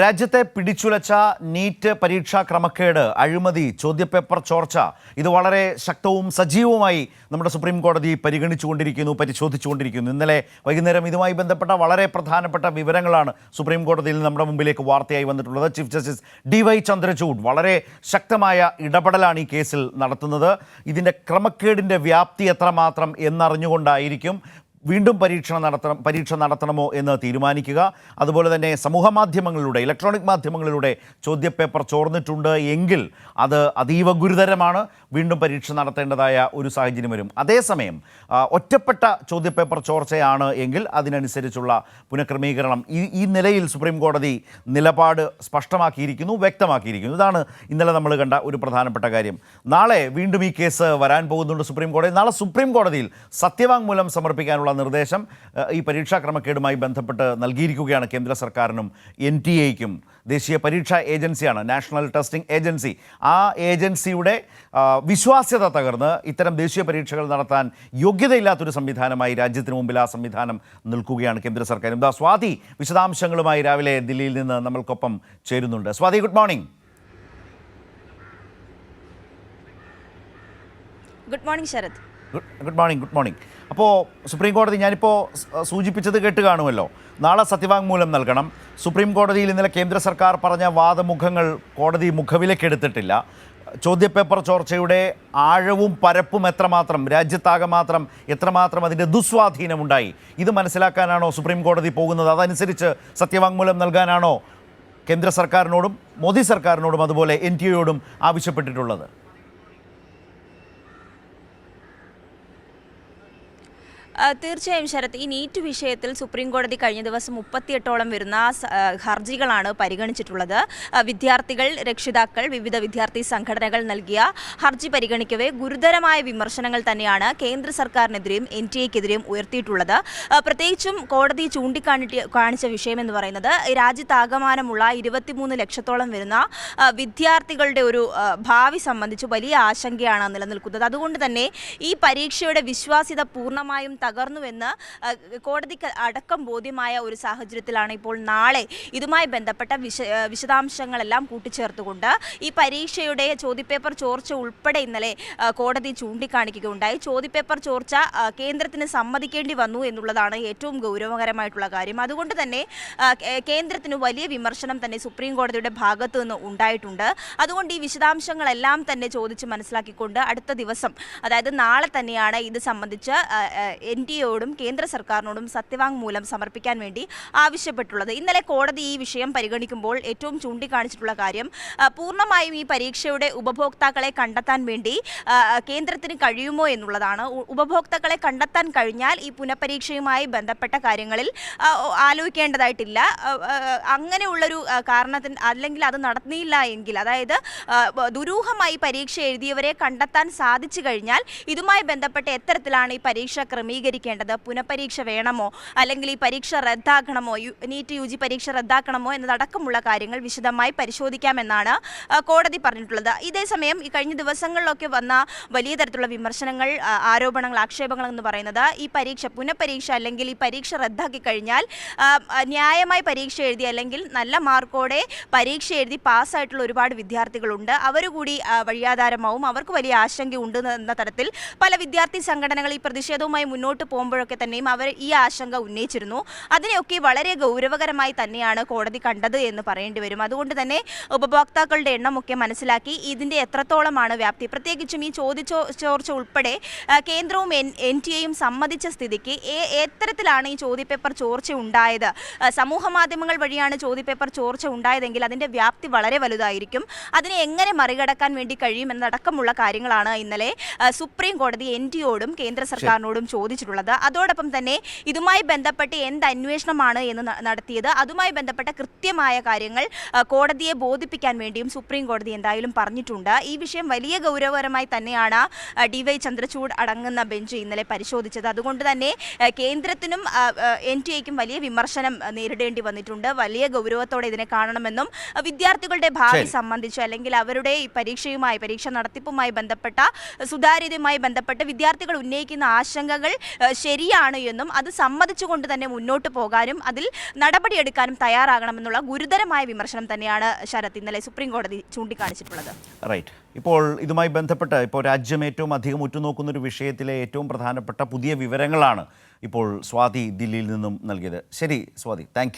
രാജ്യത്തെ പിടിച്ചുലച്ച നീറ്റ് പരീക്ഷാ ക്രമക്കേട് അഴിമതി ചോദ്യപേപ്പർ ചോർച്ച ഇത് വളരെ ശക്തവും സജീവവുമായി നമ്മുടെ സുപ്രീം കോടതി പരിഗണിച്ചുകൊണ്ടിരിക്കുന്നു പരിശോധിച്ചുകൊണ്ടിരിക്കുന്നു. ഇന്നലെ വൈകുന്നേരം ഇതുമായി ബന്ധപ്പെട്ട വളരെ പ്രധാനപ്പെട്ട വിവരങ്ങളാണ് സുപ്രീം കോടതിയിൽ നമ്മുടെ മുമ്പിലേക്ക് വാർത്തയായി വന്നിട്ടുള്ളത്. Chief justice D Y Chandrachud വളരെ ശക്തമായ ഇടപെടലാണ് ഈ കേസിൽ നടത്തുന്നത്. ഇതിന്റെ ക്രമക്കേടിന്റെ വ്യാപ്തി എത്രമാത്രം എന്നറിഞ്ഞുകൊണ്ടായിരിക്കും വീണ്ടും പരീക്ഷണം നടത്തണം പരീക്ഷ നടത്തണമോ എന്ന് തീരുമാനിക്കുക. അതുപോലെ തന്നെ സമൂഹ മാധ്യമങ്ങളിലൂടെ ഇലക്ട്രോണിക് മാധ്യമങ്ങളിലൂടെ ചോദ്യപേപ്പർ ചോർന്നിട്ടുണ്ട് എങ്കിൽ അത് അതീവ ഗുരുതരമാണ്. വീണ്ടും പരീക്ഷ നടത്തേണ്ടതായ ഒരു സാഹചര്യം വരും. അതേസമയം ഒറ്റപ്പെട്ട ചോദ്യപേപ്പർ ചോർച്ചയാണ് എങ്കിൽ അതിനനുസരിച്ചുള്ള പുനഃക്രമീകരണം ഈ ഈ നിലയിൽ സുപ്രീം കോടതി നിലപാട് സ്പഷ്ടമാക്കിയിരിക്കുന്നു വ്യക്തമാക്കിയിരിക്കുന്നു. ഇതാണ് ഇന്നലെ നമ്മൾ കണ്ട ഒരു പ്രധാനപ്പെട്ട കാര്യം. നാളെ വീണ്ടും ഈ കേസ് വരാൻ പോകുന്നുണ്ട് സുപ്രീം കോടതി. നാളെ സുപ്രീം കോടതിയിൽ സത്യവാങ്മൂലം സമർപ്പിക്കാനുള്ള നിർദ്ദേശം ഈ പരീക്ഷാ ക്രമക്കേടുമായി ബന്ധപ്പെട്ട് നൽകിയിരിക്കുകയാണ് കേന്ദ്ര സർക്കാരിനും എൻ ടി എക്കും ദേശീയ പരീക്ഷാ ഏജൻസിയാണ് നാഷണൽ ടെസ്റ്റിംഗ് ഏജൻസി. ആ ഏജൻസിയുടെ വിശ്വാസ്യത തകർന്ന് ഇത്തരം ദേശീയ പരീക്ഷകൾ നടത്താൻ യോഗ്യതയില്ലാത്തൊരു സംവിധാനമായി രാജ്യത്തിന് മുമ്പിൽ ആ സംവിധാനം നിൽക്കുകയാണ് കേന്ദ്ര സർക്കാരും. ദാ സ്വാതി വിശദാംശങ്ങളുമായി രാവിലെ ദില്ലിയിൽ നിന്ന് നമ്മൾക്കൊപ്പം ചേരുന്നുണ്ട്. Swathi good morning. Good morning Sarath. Good morning good morning. അപ്പോൾ സുപ്രീം കോടതി ഞാനിപ്പോൾ സൂചിപ്പിച്ചത് കേട്ട് കാണുമല്ലോ. നാളെ സത്യവാങ്മൂലം നൽകണം. സുപ്രീം കോടതിയിൽ ഇന്നലെ കേന്ദ്ര സർക്കാർ പറഞ്ഞ വാദമുഖങ്ങൾ കോടതി മുഖവിലക്കെടുത്തിട്ടില്ല. ചോദ്യപേപ്പർ ചോർച്ചയുടെ ആഴവും പരപ്പും എത്രമാത്രം രാജ്യത്താകെ മാത്രം എത്രമാത്രം അതിന്റെ ദുസ്വാധീനമുണ്ടായി? ഇത് മനസ്സിലാക്കാനാണോ സുപ്രീം കോടതി പോകുന്നത്? അതനുസരിച്ച് സത്യവാങ്മൂലം നൽകാനാണോ കേന്ദ്ര സർക്കാരിനോടും മോദി സർക്കാരിനോടും അതുപോലെ എൻ ടി എയോടും ആവശ്യപ്പെട്ടിട്ടുള്ളത്? തീർച്ചയായും ശരത് ഈ നീറ്റ് വിഷയത്തിൽ സുപ്രീം കോടതി കഴിഞ്ഞ ദിവസം മുപ്പത്തിയെട്ടോളം വരുന്ന ഹർജികളാണ് പരിഗണിച്ചിട്ടുള്ളത്. വിദ്യാർത്ഥികൾ രക്ഷിതാക്കൾ വിവിധ വിദ്യാർത്ഥി സംഘടനകൾ നൽകിയ ഹർജി പരിഗണിക്കവേ ഗുരുതരമായ വിമർശനങ്ങൾ തന്നെയാണ് കേന്ദ്ര സർക്കാരിനെതിരെയും എൻ ടി എക്കെതിരെയും ഉയർത്തിയിട്ടുള്ളത്. പ്രത്യേകിച്ചും കോടതി ചൂണ്ടിക്കാണിട്ട് കാണിച്ച വിഷയം എന്ന് പറയുന്നത് രാജ്യത്താകമാനമുള്ള ഇരുപത്തിമൂന്ന് ലക്ഷത്തോളം വരുന്ന വിദ്യാർത്ഥികളുടെ ഒരു ഭാവി സംബന്ധിച്ച് വലിയ ആശങ്കയാണ് നിലനിൽക്കുന്നത്. അതുകൊണ്ട് തന്നെ ഈ പരീക്ഷയുടെ വിശ്വാസ്യത പൂർണമായും തകർന്നുവെന്ന് കോടതിക്ക് അടക്കം ബോധ്യമായ ഒരു സാഹചര്യത്തിലാണ് ഇപ്പോൾ നാളെ ഇതുമായി ബന്ധപ്പെട്ട വിശ വിശദാംശങ്ങളെല്ലാം കൂട്ടിച്ചേർത്തുകൊണ്ട് ഈ പരീക്ഷയുടെ ചോദ്യപേപ്പർ ചോർച്ച ഉൾപ്പെടെ ഇന്നലെ കോടതി ചൂണ്ടിക്കാണിക്കുകയുണ്ടായി. ചോദ്യപേപ്പർ ചോർച്ച കേന്ദ്രത്തിന് സമ്മതിക്കേണ്ടി വന്നു എന്നുള്ളതാണ് ഏറ്റവും ഗൗരവകരമായിട്ടുള്ള കാര്യം. അതുകൊണ്ട് തന്നെ കേന്ദ്രത്തിന് വലിയ വിമർശനം തന്നെ സുപ്രീം കോടതിയുടെ ഭാഗത്തു നിന്ന് ഉണ്ടായിട്ടുണ്ട്. അതുകൊണ്ട് ഈ വിശദാംശങ്ങളെല്ലാം തന്നെ ചോദിച്ച് മനസ്സിലാക്കിക്കൊണ്ട് അടുത്ത ദിവസം അതായത് നാളെ തന്നെയാണ് ഇത് സംബന്ധിച്ച് എൻ കേന്ദ്ര സർക്കാരിനോടും സത്യവാങ്മൂലം സമർപ്പിക്കാൻ വേണ്ടി ആവശ്യപ്പെട്ടുള്ളത്. ഇന്നലെ കോടതി ഈ വിഷയം പരിഗണിക്കുമ്പോൾ ഏറ്റവും ചൂണ്ടിക്കാണിച്ചിട്ടുള്ള കാര്യം പൂർണമായും ഈ പരീക്ഷയുടെ ഉപഭോക്താക്കളെ കണ്ടെത്താൻ വേണ്ടി കേന്ദ്രത്തിന് കഴിയുമോ എന്നുള്ളതാണ്. ഉപഭോക്താക്കളെ കണ്ടെത്താൻ കഴിഞ്ഞാൽ ഈ പുനഃപരീക്ഷയുമായി ബന്ധപ്പെട്ട കാര്യങ്ങളിൽ ആലോചിക്കേണ്ടതായിട്ടില്ല. അങ്ങനെയുള്ളൊരു കാരണത്തിന് അല്ലെങ്കിൽ അത് നടന്നില്ല എങ്കിൽ അതായത് ദുരൂഹമായി പരീക്ഷ എഴുതിയവരെ കണ്ടെത്താൻ സാധിച്ചു കഴിഞ്ഞാൽ ഇതുമായി ബന്ധപ്പെട്ട് എത്തരത്തിലാണ് ഈ പരീക്ഷ ക്രമീകരിക്കേണ്ടത് പുനഃപരീക്ഷ വേണമോ? അല്ലെങ്കിൽ ഈ പരീക്ഷ റദ്ദാക്കണമോ? നീറ്റ് യു പരീക്ഷ റദ്ദാക്കണമോ? എന്നതടക്കമുള്ള കാര്യങ്ങൾ വിശദമായി പരിശോധിക്കാമെന്നാണ് കോടതി പറഞ്ഞിട്ടുള്ളത്. ഇതേസമയം ഈ കഴിഞ്ഞ ദിവസങ്ങളിലൊക്കെ വന്ന വലിയ തരത്തിലുള്ള വിമർശനങ്ങൾ ആരോപണങ്ങൾ ആക്ഷേപങ്ങൾ എന്ന് പറയുന്നത് ഈ പരീക്ഷ പുനഃപരീക്ഷ അല്ലെങ്കിൽ ഈ പരീക്ഷ റദ്ദാക്കി കഴിഞ്ഞാൽ ന്യായമായി പരീക്ഷ എഴുതി അല്ലെങ്കിൽ നല്ല മാർക്കോടെ പരീക്ഷ എഴുതി പാസ്സായിട്ടുള്ള ഒരുപാട് വിദ്യാർത്ഥികളുണ്ട്. അവർ കൂടി വഴിയാധാരമാവും. അവർക്ക് വലിയ ആശങ്കയുണ്ട് എന്ന തരത്തിൽ പല വിദ്യാർത്ഥി സംഘടനകൾ ഈ പ്രതിഷേധവുമായി മുന്നോട്ട് പോകുമ്പോഴൊക്കെ തന്നെയും അവർ ഈ ആശങ്ക ഉന്നയിച്ചിരുന്നു. അതിനെയൊക്കെ വളരെ ഗൗരവകരമായി തന്നെയാണ് കോടതി കണ്ടത് എന്ന് പറയേണ്ടി വരും. അതുകൊണ്ട് തന്നെ ഉപഭോക്താക്കളുടെ എണ്ണമൊക്കെ മനസ്സിലാക്കി ഇതിന്റെ എത്രത്തോളമാണ് വ്യാപ്തി. പ്രത്യേകിച്ചും ഈ ചോദിച്ചോ ചോർച്ച ഉൾപ്പെടെ കേന്ദ്രവും എൻ എൻ ടി എയും സമ്മതിച്ച സ്ഥിതിക്ക് എത്തരത്തിലാണ് ഈ ചോദ്യപേപ്പർ ചോർച്ച ഉണ്ടായത്. സമൂഹ മാധ്യമങ്ങൾ വഴിയാണ് ചോദ്യപേപ്പർ ചോർച്ച ഉണ്ടായതെങ്കിൽ അതിന്റെ വ്യാപ്തി വളരെ വലുതായിരിക്കും. അതിനെ എങ്ങനെ മറികടക്കാൻ വേണ്ടി കഴിയും എന്നടക്കമുള്ള കാര്യങ്ങളാണ് ഇന്നലെ സുപ്രീം കോടതി എൻ കേന്ദ്ര സർക്കാരിനോടും ചോദിച്ചിട്ടുള്ളത് അതോടൊപ്പം തന്നെ ഇതുമായി ബന്ധപ്പെട്ട് എന്ത് അന്വേഷണമാണ് എന്ന് നടത്തിയത്. അതുമായി ബന്ധപ്പെട്ട കൃത്യമായ കാര്യങ്ങൾ കോടതിയെ ബോധിപ്പിക്കാൻ വേണ്ടിയും സുപ്രീം കോടതി എന്തായാലും പറഞ്ഞിട്ടുണ്ട്. ഈ വിഷയം വലിയ ഗൗരവകരമായി തന്നെയാണ് ഡി വൈ ചന്ദ്രചൂഡ് അടങ്ങുന്ന ബെഞ്ച് ഇന്നലെ പരിശോധിച്ചത്. അതുകൊണ്ട് തന്നെ കേന്ദ്രത്തിനും എൻ ടി എക്കും വലിയ വിമർശനം നേരിടേണ്ടി വന്നിട്ടുണ്ട്. വലിയ ഗൗരവത്തോടെ ഇതിനെ കാണണമെന്നും വിദ്യാർത്ഥികളുടെ ഭാവി. സംബന്ധിച്ച് അല്ലെങ്കിൽ അവരുടെ ഈ പരീക്ഷയുമായി പരീക്ഷ നടത്തിപ്പുമായി ബന്ധപ്പെട്ട സുതാര്യതയുമായി ബന്ധപ്പെട്ട് വിദ്യാർത്ഥികൾ ഉന്നയിക്കുന്ന ആശങ്കകൾ ശരിയാണ് എന്നും അത് സമ്മതിച്ചുകൊണ്ട് തന്നെ മുന്നോട്ട് പോകാനും അതിൽ നടപടിയെടുക്കാനും തയ്യാറാകണമെന്നുള്ള ഗുരുതരമായ വിമർശനം തന്നെയാണ് ശരത് ഇന്നലെ സുപ്രീം കോടതി ചൂണ്ടിക്കാണിച്ചിട്ടുള്ളത്. റൈറ്റ്. ഇപ്പോൾ ഇതുമായി ബന്ധപ്പെട്ട് ഇപ്പോൾ രാജ്യം ഏറ്റവും അധികം ഉറ്റുനോക്കുന്ന ഒരു വിഷയത്തിലെ ഏറ്റവും പ്രധാനപ്പെട്ട പുതിയ വിവരങ്ങളാണ് ഇപ്പോൾ സ്വാതി ദില്ലിയിൽ നിന്നും നൽകിയത്. ശരി സ്വാതി താങ്ക്